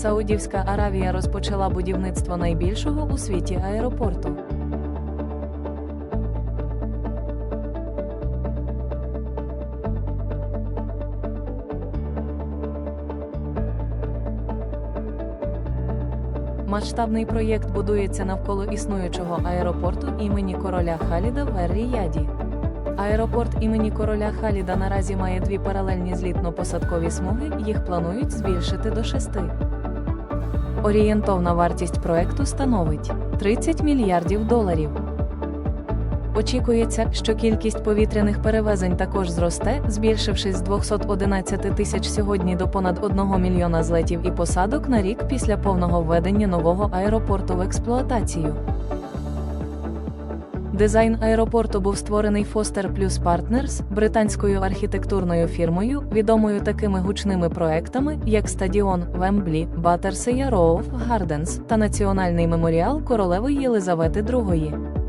Саудівська Аравія розпочала будівництво найбільшого у світі аеропорту. Масштабний проєкт будується навколо існуючого аеропорту імені короля Халіда в Ер-Ріяді. Аеропорт імені короля Халіда наразі має дві паралельні злітно-посадкові смуги, їх планують збільшити до шести. Орієнтовна вартість проекту становить 30 мільярдів доларів. Очікується, що кількість повітряних перевезень також зросте, збільшившись з 211 тисяч сьогодні до понад 1 мільйона злетів і посадок на рік після повного введення нового аеропорту в експлуатацію. Дизайн аеропорту був створений Foster Plus Partners, британською архітектурною фірмою, відомою такими гучними проектами, як стадіон Вемблі, Баттерсея Роуф Гарденс та Національний меморіал королеви Єлизавети II.